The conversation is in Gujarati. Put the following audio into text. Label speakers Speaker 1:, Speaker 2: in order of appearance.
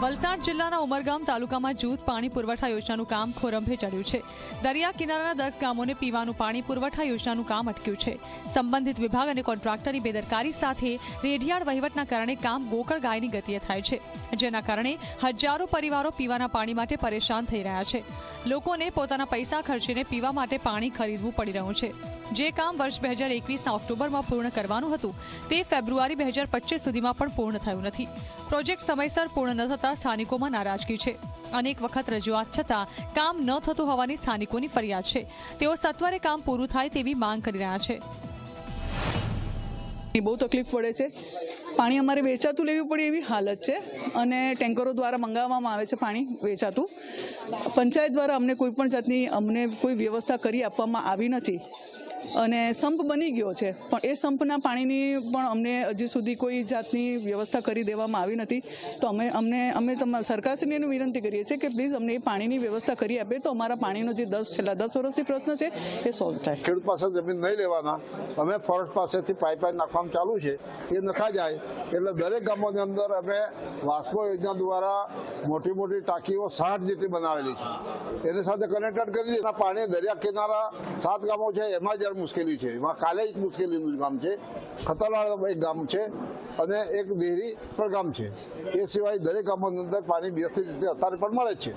Speaker 1: વલસાડ જિલ્લાના ઉમરગામ તાલુકામાં જૂથ પાણી પુરવઠા યોજનાનું કામ ખોરંભે ચડ્યું છે. દરિયા કિનારાના દસ ગામોને પીવાનું પાણી પુરવઠા યોજનાનું કામ અટક્યું છે. સંબંધિત વિભાગ અને કોન્ટ્રાક્ટરની બેદરકારી સાથે રેઢિયાળ વહીવટના કારણે કામ ગોકળ ગાયની ગતિએ થાય છે. જેના કારણે હજારો પરિવારો પીવાના પાણી માટે પરેશાન થઈ રહ્યા છે. લોકોને પોતાના પૈસા ખર્ચીને પીવા માટે પાણી ખરીદવું પડી રહ્યું છે. જે કામ વર્ષ બે હજાર એકવીસના ઓક્ટોબરમાં પૂર્ણ કરવાનું હતું, તે ફેબ્રુઆરી બે હજાર પચીસ સુધીમાં પણ પૂર્ણ થયું નથી. પ્રોજેક્ટ સમયસર પૂર્ણ ન થતાં સ્થાનિકોમાં નારાજગી છે. અનેક વખત રજૂઆત છતાં કામ ન થતું હોવાની સ્થાનિકોની ફરિયાદ છે. તેઓ સત્વરે કામ પૂરું થાય તેવી માંગ કરી રહ્યા છે.
Speaker 2: બહુ તકલીફ પડે છે. પાણી અમારે વેચાતું લેવું પડે એવી હાલત છે અને ટેન્કરો દ્વારા મંગાવવામાં આવે છે પાણી વેચાતું. પંચાયત દ્વારા અમને કોઈ પણ જાતની અમને કોઈ વ્યવસ્થા કરી આપવામાં આવી નથી. અને સંપ બની ગયો છે. પણ એ સંપના પાણીની પણ અમને હજી સુધી કોઈ જાતની વ્યવસ્થા કરી દેવામાં આવી નથી. તો અમે, અમને, અમે તમારા સરકારશ્રીને વિનંતી કરીએ છીએ કે પ્લીઝ અમને એ પાણીની વ્યવસ્થા કરી આપે. તો અમારા પાણીનો જે દસ, છેલ્લા દસ વર્ષથી પ્રશ્ન છે, એ સોલ્વ થાય.
Speaker 3: ખેડૂત પાસે જમીન નહીં લેવાના. અમે ફોરેસ્ટ પાસેથી પાઇપલાઇન નાખવાનું ચાલુ છે. એ નખા જાય. એટલે દરેક ગામોની અંદર અમે વાસ્પો યોજના દ્વારા મોટી મોટી ટાંકીઓ સાઠ જેટલી બનાવેલી છે. એની સાથે કનેક્ટેડ કરી દીધા. પાણી દરિયા કિનારા સાત ગામો છે. એમાં જ્યારે મુશ્કેલી છે. એમાં કાલે જ મુશ્કેલીનું ગામ છે. ખતરવાડ એક ગામ છે અને એક દેહરી પણ ગામ છે. એ સિવાય દરેક ગામોની અંદર પાણી વ્યવસ્થિત રીતે અત્યારે પણ મળે છે.